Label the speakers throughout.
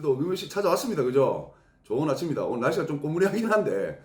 Speaker 1: 오늘도 미물식 찾아왔습니다. 그죠? 좋은 아침입니다. 오늘 날씨가 좀 꼬무리하긴 한데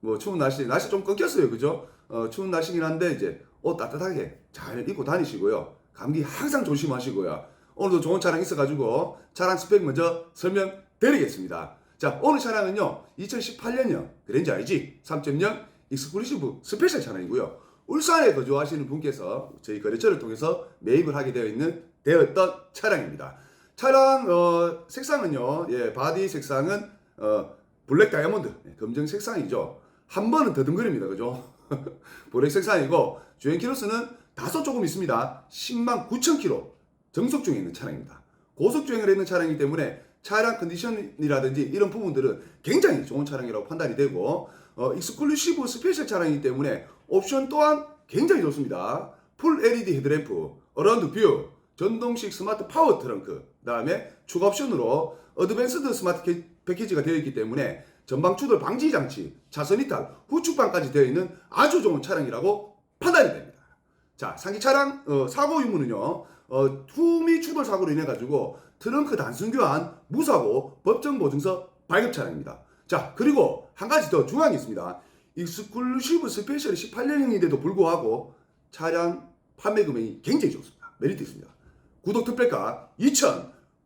Speaker 1: 뭐 추운 날씨 날씨 좀 꺾였어요. 그죠? 어, 추운 날씨긴 한데 이제 옷 따뜻하게 잘 입고 다니시고요. 감기 항상 조심하시고요. 오늘도 좋은 차량 있어가지고 차량 스펙 먼저 설명드리겠습니다. 자 오늘 차량은요 2018년형 그랜저 IG 3.0 익스클루시브 스페셜 차량이고요. 울산에 거주하시는 분께서 저희 거래처를 통해서 매입을 하게 되어 있는 되었던 차량입니다. 차량 어, 색상은요, 예, 바디 색상은 어, 블랙 다이아몬드 예, 검정 색상이죠. 한 번은 더듬거립니다, 그죠? 블랙 색상이고 주행 키로수는 다소 조금 있습니다. 10만 9천 킬로 정속 중에 있는 차량입니다. 고속 주행을 했는 차량이기 때문에 차량 컨디션이라든지 이런 부분들은 굉장히 좋은 차량이라고 판단이 되고 어, 익스클루시브 스페셜 차량이기 때문에 옵션 또한 굉장히 좋습니다. 풀 LED 헤드램프, 어라운드 뷰, 전동식 스마트 파워 트렁크, 그 다음에 추가 옵션으로 어드밴스드 스마트 캐- 패키지가 되어 있기 때문에 전방 추돌 방지 장치, 차선 이탈, 후측방까지 되어 있는 아주 좋은 차량이라고 판단이 됩니다. 자, 상기 차량 어, 사고 유무는요. 어, 후미 추돌 사고로 인해 가지고 트렁크 단순 교환, 무사고, 법정 보증서 발급 차량입니다. 자, 그리고 한 가지 더 중요한 게 있습니다. 익스클루시브 스페셜이 18년형인데도 불구하고 차량 판매 금액이 굉장히 좋습니다. 메리트 있습니다. 구독 특별가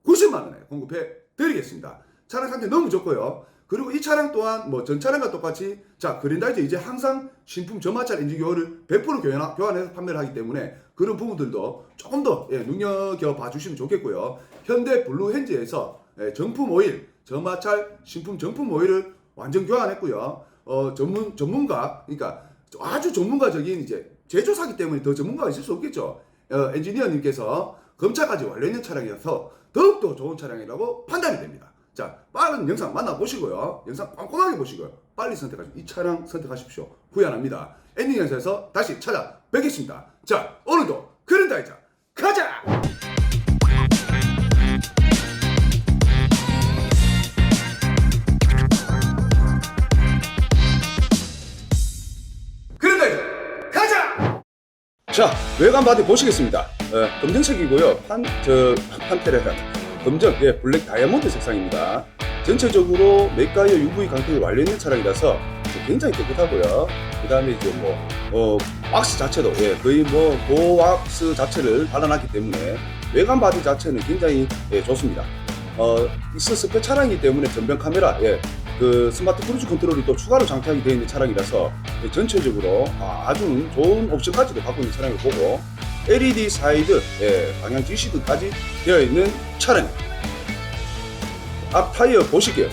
Speaker 1: 2,090만 원에 공급해 드리겠습니다. 차량 상태 너무 좋고요. 그리고 이 차량 또한 뭐 전 차량과 똑같이 자 그린다이저 이제 항상 신품 전마찰 엔진 교환을 100% 교환, 교환해서 판매를 하기 때문에 그런 부분들도 조금 더 예, 눈여겨 봐 주시면 좋겠고요. 현대 블루 핸즈에서 예, 정품 오일, 전마찰 신품 정품 오일을 완전 교환했고요. 어 전문 전문가 그러니까 아주 전문가적인 이제 제조사기 때문에 더 전문가가 있을 수 없겠죠. 어, 엔지니어님께서 검차까지 완료있는 차량이라서 더욱더 좋은 차량이라고 판단이 됩니다. 자, 빠른 영상 만나보시고요. 영상 꼼꼼하게 보시고요. 빨리 선택하시고 이 차량 선택하십시오. 후회 안 합니다. 엔딩 영상에서 다시 찾아뵙겠습니다. 자, 오늘도 가자! 그런 다이자 가자! 자, 외관 바디 보시겠습니다. 어, 검정색이고요. 판, 저, 판테레라. 검정, 예, 블랙 다이아몬드 색상입니다. 전체적으로 맥가이어 UV 강택이 완료있는 차량이라서 굉장히 깨끗하고요. 그 다음에 이제 뭐, 어, 박스 자체도, 예, 거의 뭐, 고왁스 자체를 발라놨기 때문에 외관 바디 자체는 굉장히 예, 좋습니다. 어, 익스 스페 차량이기 때문에 전면 카메라, 예, 그 스마트 크루즈 컨트롤이 또 추가로 장착이 되어 있는 차량이라서 예, 전체적으로 아주 좋은 옵션까지도 갖고 있는 차량을 보고 LED 사이드 예, 방향 지시등까지 되어 있는 차량. 앞 타이어 보시게요.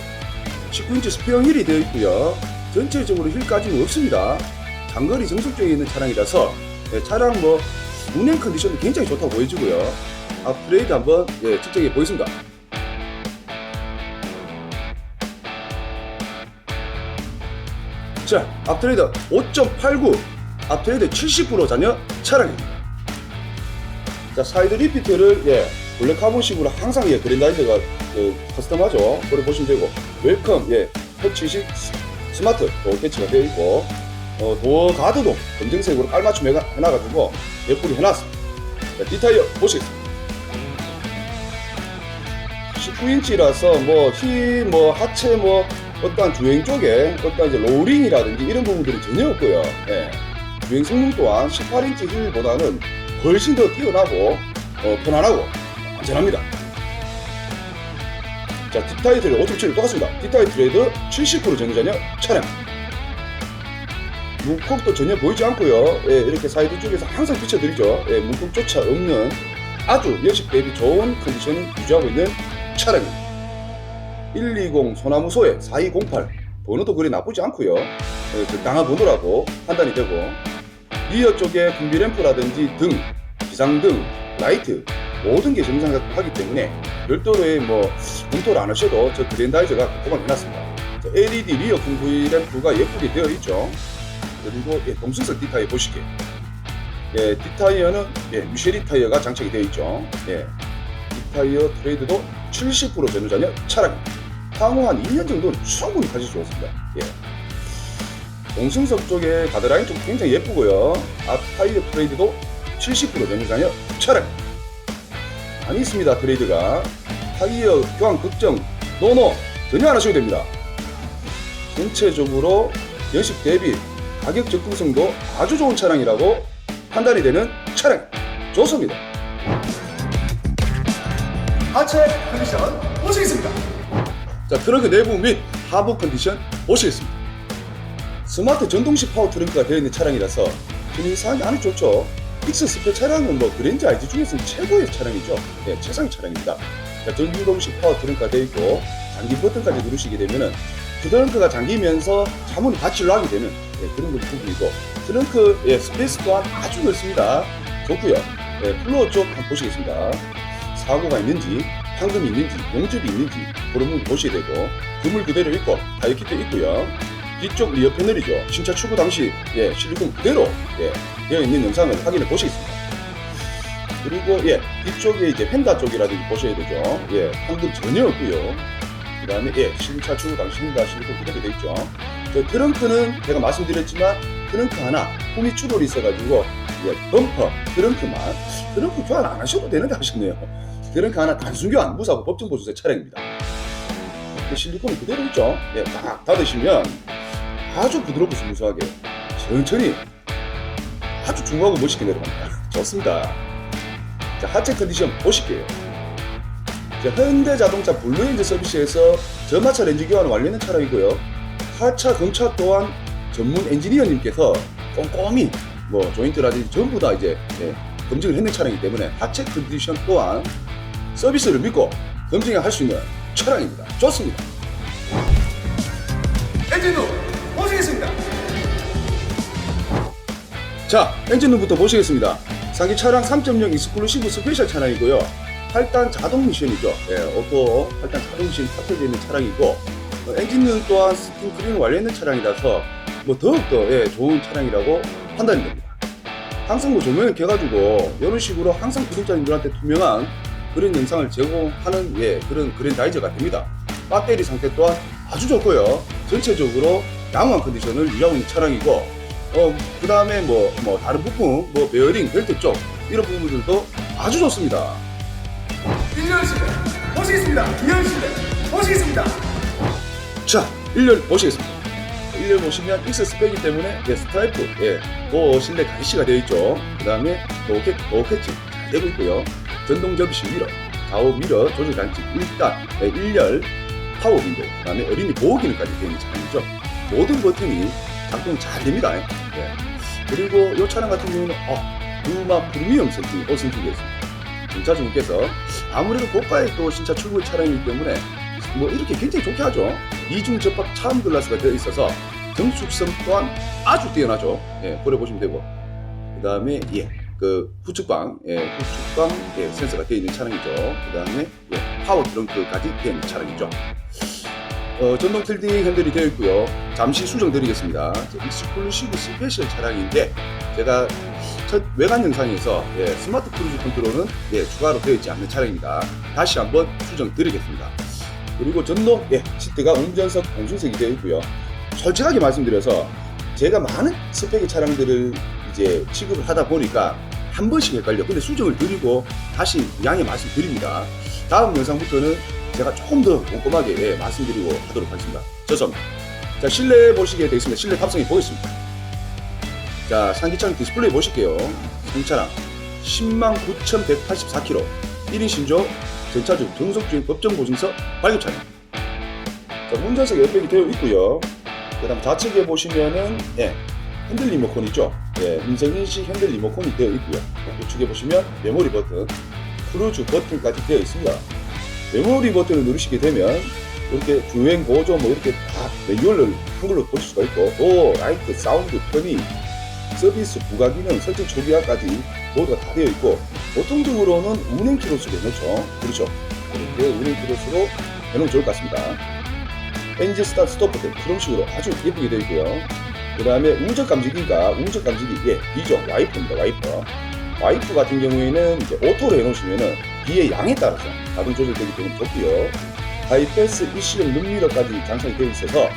Speaker 1: 19인치 스페어 휠이 되어 있고요. 전체적으로 휠까지는 없습니다. 장거리 정속중에 있는 차량이라서 예, 차량 뭐 운행 컨디션이 굉장히 좋다고 보여지고요. 앞 브레이드 한번 예, 측정해 보겠습니다. 자, 앞트레이드 5.89, 앞트레이드 70% 잔여 차량입니다. 자, 사이드 리피트를 예, 블랙 카본식으로 항상 예, 그랜다이저가 그, 커스텀하죠. 그걸 보시면 되고, 웰컴 예, 터치식 스- 스마트 도 캐치가 되어 있고, 어, 도어 가드도 검정색으로 깔맞춤 해놔가지고 예쁘게 해놨습니다. 자, 디타이어 보시겠습니다. 19인치라서 뭐, 히, 뭐, 하체 뭐, 어떠한 주행 쪽에 어떠한 이제 로링이라든지 이런 부분들이 전혀 없고요. 예. 주행 성능 또한 18인치 휠보다는 훨씬 더 뛰어나고 어, 편안하고 안전합니다. 자, 뒷타이 트레이드 5.7 똑같습니다. 뒷타이 트레이드 70% 전후전혀 차량. 문콕도 전혀 보이지 않고요. 예, 이렇게 사이드 쪽에서 항상 비춰드리죠. 예, 문콕조차 없는 아주 역시 대비 좋은 컨디션을 유지하고 있는 차량입니다. 120 소나무소에 4208 번호도 그리 나쁘지 않고요. 어, 적당한 번호라고 판단이 되고 리어 쪽에 분비 램프라든지 등, 비상등, 라이트 모든 게 정상하기 때문에 별도로의 뭐 검토를 안 하셔도 저 그랜다이저가 꼼꼼하게 해놨습니다. 자, LED 리어 분비 램프가 예쁘게 되어 있죠. 그리고 예, 동승석 디타이어 보시게. 예, 디타이어는 예, 미쉐리 타이어가 장착이 되어 있죠. 예, 디타이어 트레이드도 70% 전후전혀 차량입니다. 향후 한 2년 정도는 충분히 가질 수 있습니다. 예. 동승석 쪽에 가드라인 좀 굉장히 예쁘고요. 앞 타이어 트레이드도 70% 전후전혀 차량. 많이 있습니다 트레이드가. 타이어 교환 걱정 노노. 전혀 안 하셔도 됩니다. 전체적으로 연식 대비 가격 접근성도 아주 좋은 차량이라고 판단이 되는 차량. 좋습니다. 하체 컨디션 보시겠습니다. 자 트렁크 내부 및 하부 컨디션 보시겠습니다. 스마트 전동식 파워 트렁크가 되어 있는 차량이라서 편의상이 아주 좋죠 픽스 스페 차량은 뭐 그랜저 IG 중에서는 최고의 차량이죠. 예, 최상의 차량입니다. 자, 전동식 파워 트렁크가 되어 있고 장기 버튼까지 누르시게 되면은 트렁크가 잠기면서 차문이 닫히려 하게 되는 예, 그런 부분이고 트렁크의 스페이스 또한 아주 넓습니다. 좋고요. 예, 플로어 쪽 한번 보시겠습니다. 사고가 있는지 황금이 있는지 용접이 있는지 그런 부분 보셔야 되고 그물 그대로 있고 키트 있고요 뒤쪽 리어 패널이죠. 신차 출고 당시 예, 실리콘 그대로 예, 되어 있는 영상을 확인해 보시겠습니다. 그리고 예 뒤쪽에 이제 펜다 쪽이라든지 보셔야 되죠. 예 황금 전혀 없고요. 그 다음에 예 신차 출고 당시 펜다 실리콘 그대로 되어 있죠. 저 트렁크는 제가 말씀드렸지만 트렁크 하나 홈이 추돌이 있어가지고 예 범퍼 트렁크만. 트렁크 교환 안 하셔도 되는데 하셨네요. 트렁크 하나 단순 교환 무사고 법정 보수세 차량입니다. 그 실리콘이 그대로 있죠. 예, 딱 닫으시면 아주 부드럽고 스무스하게 천천히 아주 중후하고 멋있게 내려갑니다 좋습니다 자 하체 컨디션 보실게요 자, 현대자동차 블루엔즈 서비스에서 전마차 렌즈 교환 완료된 차량이고요 하차 검차 또한 전문 엔지니어님께서 꼼꼼히 뭐 조인트라든지 전부 다 이제 예, 검증을 했는 차량이기 때문에 하체 컨디션 또한 서비스를 믿고 검증을 할 수 있는 차량입니다. 좋습니다. 엔진룸 자, 엔진룸부터 보시겠습니다. 상기 차량 3.0 익스클루시브 스페셜 차량이고요. 8단 자동 미션이죠. 예, 오토 8단 자동 미션이 탑재되어 있는 차량이고 어, 엔진룸 또한 스팀 크링 완료있는 차량이라서 뭐 더욱더 예, 좋은 차량이라고 판단이 됩니다. 항상 뭐 조명을 켜가지고 이런 식으로 항상 구독자님들한테 투명한 그런 영상을 제공하는 예, 그런 그랜다이저가 됩니다. 배터리 상태 또한 아주 좋고요. 전체적으로 양호한 컨디션을 유지하고 있는 차량이고, 어, 그 다음에 뭐, 뭐, 다른 부품, 뭐, 베어링, 벨트 쪽, 이런 부분들도 아주 좋습니다.
Speaker 2: 인연 실내 보시겠습니다. 인연 실내 보시겠습니다.
Speaker 1: 자, 1열 보시겠습니다. 1열 보시면 X 스펙이기 때문에 예, 스트라이프, 예, 도 실내 가시가 되어 있죠. 그 다음에 도켓, 도켓치 잘 되고 있고요. 전동 접이식 미러, 좌우 미러 조절 장치 1단, 예, 1열 파워 윈도, 그 다음에 어린이 보호 기능까지 되어 있는 차량이죠. 모든 버튼이 작동 잘 됩니다. 예. 그리고 이 차량 같은 경우는 어, 누마 프리미엄 선팅이 5선팅되어 있습니다. 경차주님께서 아무래도 고가의 또 신차 출고 차량이기 때문에 뭐 이렇게 굉장히 좋게 하죠. 이중 접합 차음 글라스가 되어 있어서 정숙성 또한 아주 뛰어나죠. 예, 보려 보시면 되고. 그 다음에 예, 그 후측방, 예, 후측방 예, 센서가 되어 있는 차량이죠. 그 다음에 예, 파워 트렁크까지 되어 있는 차량이죠. 어, 전동 틸딩 핸들이 되어 있고요. 잠시 수정드리겠습니다. 익스클루시브 스페셜 차량인데 제가 첫 외관 영상에서 예, 스마트 크루즈 컨트롤은 예, 추가로 되어 있지 않는 차량입니다. 다시 한번 수정드리겠습니다. 그리고 전동 예, 시트가 운전석 공중색이 되어 있고요. 솔직하게 말씀드려서 제가 많은 스펙의 차량들을 이제 취급을 하다 보니까 한 번씩 헷갈려. 근데 수정을 드리고 다시 양해 말씀드립니다. 다음 영상부터는 제가 조금 더 꼼꼼하게 예, 말씀드리고 하도록 하겠습니다. 죄송합니다. 자, 실내 보시게 되겠습니다. 실내 탑승해 보겠습니다. 자, 상기차량 디스플레이 보실게요. 상차량 10만 9,184km 1인 신조 전차주 등속주행 법정 보증서 발급 차량. 자, 운전석 에어백이 되어 있고요. 그 다음 좌측에 보시면은 예, 핸들 리모컨 있죠. 예, 음성인식 핸들 리모컨이 되어 있고요. 우측에 보시면 메모리 버튼, 크루즈 버튼까지 되어 있습니다. 메모리 버튼을 누르시게 되면 이렇게 주행 보조 뭐 이렇게 다 매뉴얼을 한글로 보실 수가 있고 도, 라이트, 사운드, 편의, 서비스 부가 기능, 설정 초기화까지 모두가 다 되어 있고 보통적으로는 운행 키로수로 해놓죠. 그렇죠. 이렇게 운행 키로수로 해놓으면 좋을 것 같습니다. 엔진 스타트 스톱 버튼 그런 식으로 아주 예쁘게 되어 있고요. 그 다음에 운전 감지기가 운전 감지기 예 B죠 와이퍼입니다 와이퍼. 와이프 같은 경우에는 이제 오토로 해놓으시면은 비의 양에 따라서 자동 조절되기 때문에 좋고요. 하이패스 일시적 눈미러까지 장착이 되어 있어서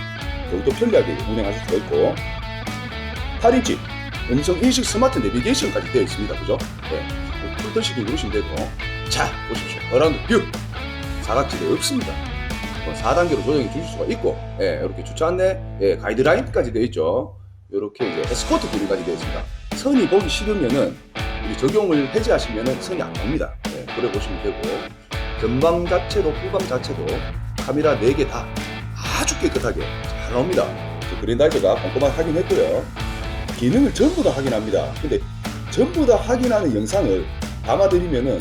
Speaker 1: 더욱더 편리하게 운행하실 수가 있고 8인치 음성 인식 스마트 내비게이션까지 되어 있습니다. 그죠? 네. 풀터시기 누르시면 되고 자 보십시오 어라운드 뷰 사각지대 없습니다 뭐 4단계로 조정해 주실 수가 있고 예, 이렇게 주차 안내 예, 가이드라인까지 되어 있죠 이렇게 이제 에스코트 기능까지 되어 있습니다 선이 보기 싫으면은 적용을 해제하시면은 선이 안 나옵니다 예, 그래 보시면 되고 전방 자체도 후방 자체도 카메라 4개 다 아주 깨끗하게 잘 나옵니다 저 그린다이저가 꼼꼼하게 확인했고요 기능을 전부 다 확인합니다 근데 전부 다 확인하는 영상을 담아드리면은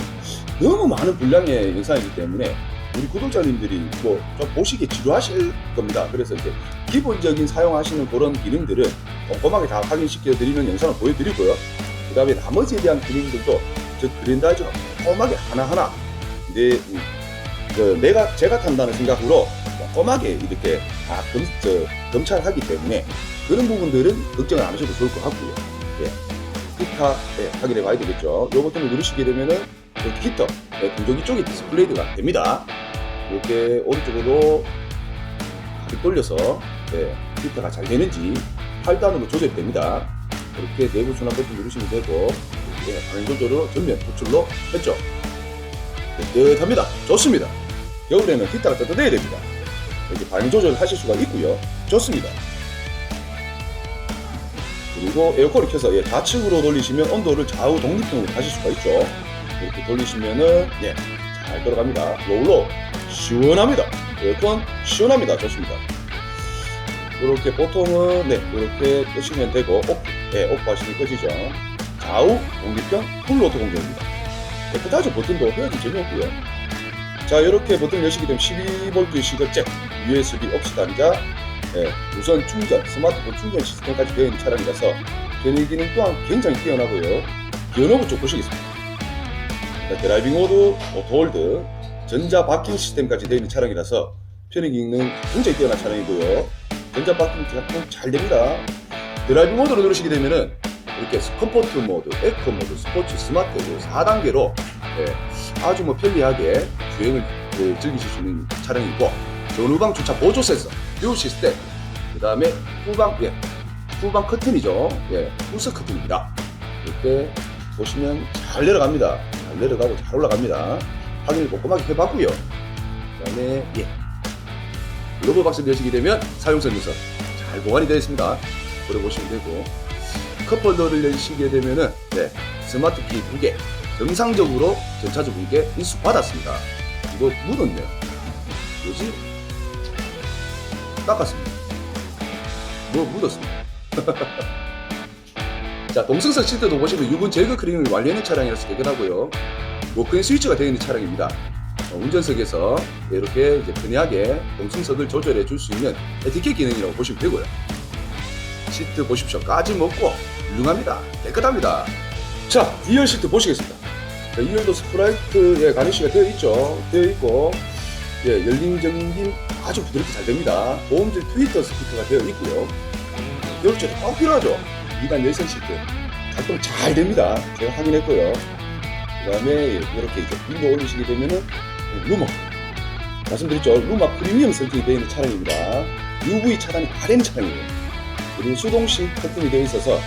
Speaker 1: 너무 많은 분량의 영상이기 때문에 우리 구독자님들이 뭐 좀 보시기 지루하실 겁니다. 그래서 이제 기본적인 사용하시는 그런 기능들은 꼼꼼하게 다 확인시켜 드리는 영상을 보여드리고요. 그 다음에 나머지에 대한 기능들도 저 그랜다이저가 꼼꼼하게 하나하나 내, 음, 그 내가 제가 탄다는 생각으로 꼼꼼하게 이렇게 다 검, 저, 검찰하기 때문에 그런 부분들은 걱정을 안 하셔도 좋을 것 같고요. 예. 기타 예, 확인해 봐야 되겠죠. 요 버튼을 누르시게 되면은 이렇게 히터 예, 공조기 쪽에 디스플레이가 됩니다. 이렇게 오른쪽으로 돌려서 예, 히터가 잘 되는지 8단으로 조절됩니다. 이렇게 내부 순환 버튼 누르시면 되고 예, 조절로 전면 도출로 했죠. 뜨뜻합니다. 좋습니다. 겨울에는 히터가 따뜻해야 됩니다. 이렇게 방향 조절 하실 수가 있고요. 좋습니다. 그리고 에어컨을 켜서 예, 좌측으로 돌리시면 온도를 좌우 독립형으로 하실 수가 있죠. 이렇게 돌리시면은 예, 잘 돌아갑니다. 롤러 시원합니다. 에어컨 시원합니다. 좋습니다. 이렇게 보통은 네 이렇게 끄시면 되고 오프, 예, 오프 하시면 꺼지죠. 좌우 독립형 풀로트 공정입니다. 깨끗하죠. 버튼도 헤어지 재미없고요. 자 이렇게 버튼 여시게 되면 12V 시거잭, USB 옵스 단자, 예, 무선 충전, 스마트폰 충전 시스템까지 되어 있는 차량이라서 편의 기능 또한 굉장히 뛰어나고요. 기어노브 쪽 보시겠습니다. 자, 드라이빙 모드, 오토홀드, 전자 바킹 시스템까지 되어 있는 차량이라서 편의 기능 굉장히 뛰어난 차량이고요. 전자 바킹 작동 잘 됩니다. 드라이빙 모드로 누르시게 되면은 이렇게 컴포트 모드, 에코 모드, 스포츠, 스마트 4단계로 아주 뭐 편리하게 주행을 그, 즐기실 수 있는 차량이고 전후방 주차 보조 센서, 뷰 시스템, 그 다음에 후방, 예, 후방 커튼이죠. 예, 후스 커튼입니다. 이렇게 보시면 잘 내려갑니다. 잘 내려가고 잘 올라갑니다. 확인을 꼼꼼하게 해봤고요. 그 다음에, 예, 로브 박스를 여시게 되면 사용 설명서 잘 보관이 되어 있습니다. 그래 보시면 되고, 컵홀더를 여시게 되면은, 네, 스마트 키 2개, 정상적으로 전차주분께 인수 받았습니다. 이거 묻었네요. 뭐지? 닦았습니다. 뭐 묻었습니다. 자, 동승석 시트도 보시면 유분 제거 크링을 완료하는 차량이라서 깨끗하고요. 워크인 스위치가 되어 있는 차량입니다. 어, 운전석에서 이렇게 이제 편리하게 동승석을 조절해 줄 수 있는 에티켓 기능이라고 보시면 되고요. 시트 보십시오. 까지 먹고 훌륭합니다. 깨끗합니다. 자, 2열 시트 보시겠습니다. 자, 2열도 스프라이트 예, 가니쉬가 되어 있죠. 되어 있고 예, 열림 정림 아주 부드럽게 잘 됩니다. 보험질 트위터 스피커가 되어 있고요. 겨울철에 꼭 필요하죠. 2단 열선 시트 작동 잘 됩니다. 제가 확인했고요. 그 다음에 이렇게 이제 윈도 올리시게 되면은 루머 말씀드렸죠. 루마 프리미엄 설정이 되어 있는 차량입니다. UV 차단이 다 되는 차량이에요. 그리고 수동식 커튼이 되어 있어서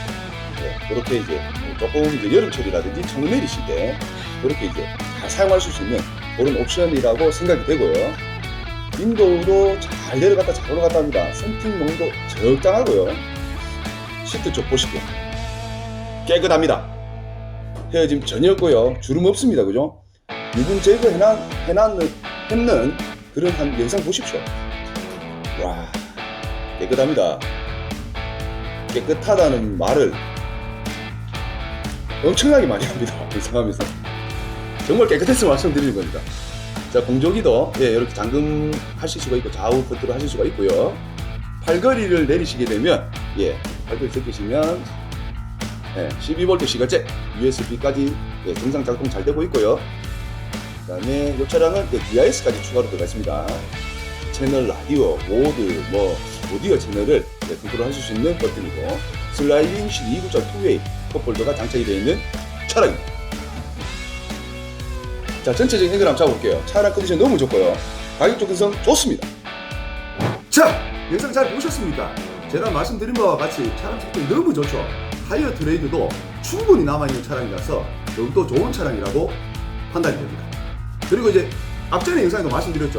Speaker 1: 네, 이렇게 이제 조금 이제 여름철이라든지 창문 내리실 때 이렇게 이제 잘 사용하실 수 있는 그런 옵션이라고 생각이 되고요. 윈도우도 잘 내려갔다 잘 올라갔다 합니다. 선팅농도 적당하고요. 시트 쪽 보시고 깨끗합니다. 헤어짐 전혀 없고요. 주름 없습니다. 그죠? 유분 제거 해놨, 해놨는, 했는 그런 한 영상 보십시오. 와, 깨끗합니다. 깨끗하다는 말을 엄청나게 많이 합니다. 이상하면서. 정말 깨끗해서 말씀드리는 겁니다. 자, 공조기도 예, 이렇게 잠금 하실 수가 있고 좌우 컨트롤 하실 수가 있고요. 팔걸이를 내리시게 되면 예, 팔걸이 제끼시면 예, 12V 시가잭 USB까지 예, 정상 작동 잘 되고 있고요. 그다음에 이 차량은 예, DIS까지 추가로 들어가 있습니다. 채널 라디오, 모드, 뭐 오디오 채널을 예, 컨트롤 하실 수 있는 버튼이고 슬라이딩 실 2구짜 투웨이 컵홀더가 장착이 되어 있는 차량입니다. 자, 전체적인 해결 한번 잡아볼게요. 차량 컨디션 너무 좋고요. 가격 접근성 좋습니다. 자, 영상 잘 보셨습니까? 제가 말씀드린 바와 같이 차량 성격이 너무 좋죠. 타이어 트레이드도 충분히 남아있는 차량이라서 더욱더 좋은 차량이라고 판단이 됩니다. 그리고 이제 앞전에 영상에도 말씀드렸죠.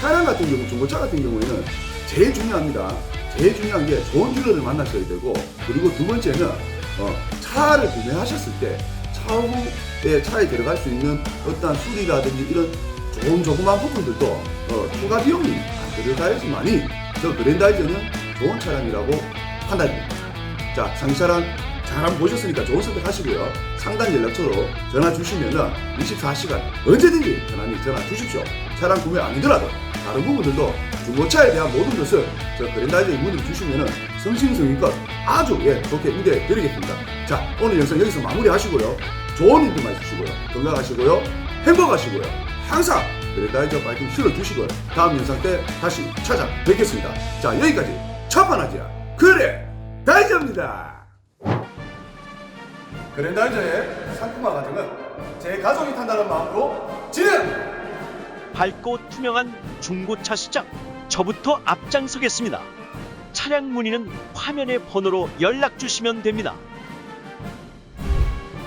Speaker 1: 차량 같은 경우, 중고차 같은 경우에는 제일 중요합니다. 제일 중요한 게 좋은 딜러를 만나셔야 되고, 그리고 두 번째는 어, 차를 구매하셨을 때 차후에 차에 들어갈 수 있는 어떠한 수리라든지 이런 좋은 조그만 부분들도 어, 추가 비용이 안 들어가야지만이 저 그랜다이저는 좋은 차량이라고 판단됩니다. 자, 상차량 잘 한번 보셨으니까 좋은 선택하시고요. 상단 연락처로 전화 주시면은 24시간 언제든지 전화 주십시오. 차량 구매 아니더라도 다른 부분들도 중고차에 대한 모든 것을 저 그랜다이저에 문의 주시면은 성심성의껏 아주 예, 좋게 응대 드리겠습니다. 자, 오늘 영상 여기서 마무리 하시고요. 좋은 일들만 주시고요. 건강하시고요. 행복하시고요. 항상 그랜다이저 파이팅 실어주시고요. 다음 영상 때 다시 찾아뵙겠습니다. 자, 여기까지 첫판하지야. 그래! 다이저입니다. 그랜다이저의 상품화 과정은 제 가족이 탄다는 마음으로 진행!
Speaker 3: 밝고 투명한 중고차 시장 저부터 앞장서겠습니다. 차량 문의는 화면의 번호로 연락 주시면 됩니다.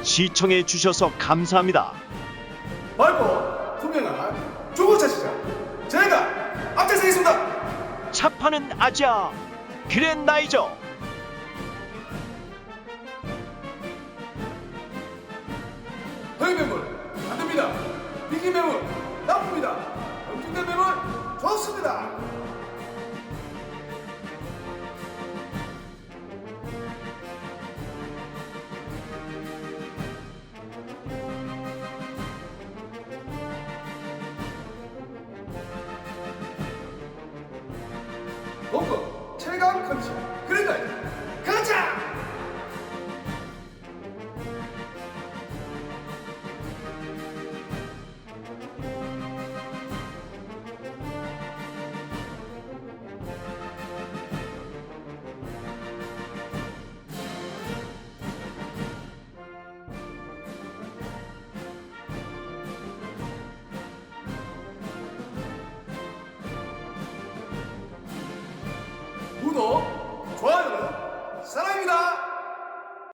Speaker 3: 시청해 주셔서 감사합니다.
Speaker 2: 밝고 투명한 중고차 시장 제가 앞장서겠습니다.
Speaker 3: 차 파는 아지아 그랜나이저
Speaker 2: 허위 매물 안 됩니다. 비기 매물 나쁩니다. 검증된 매물 좋습니다. 그러니까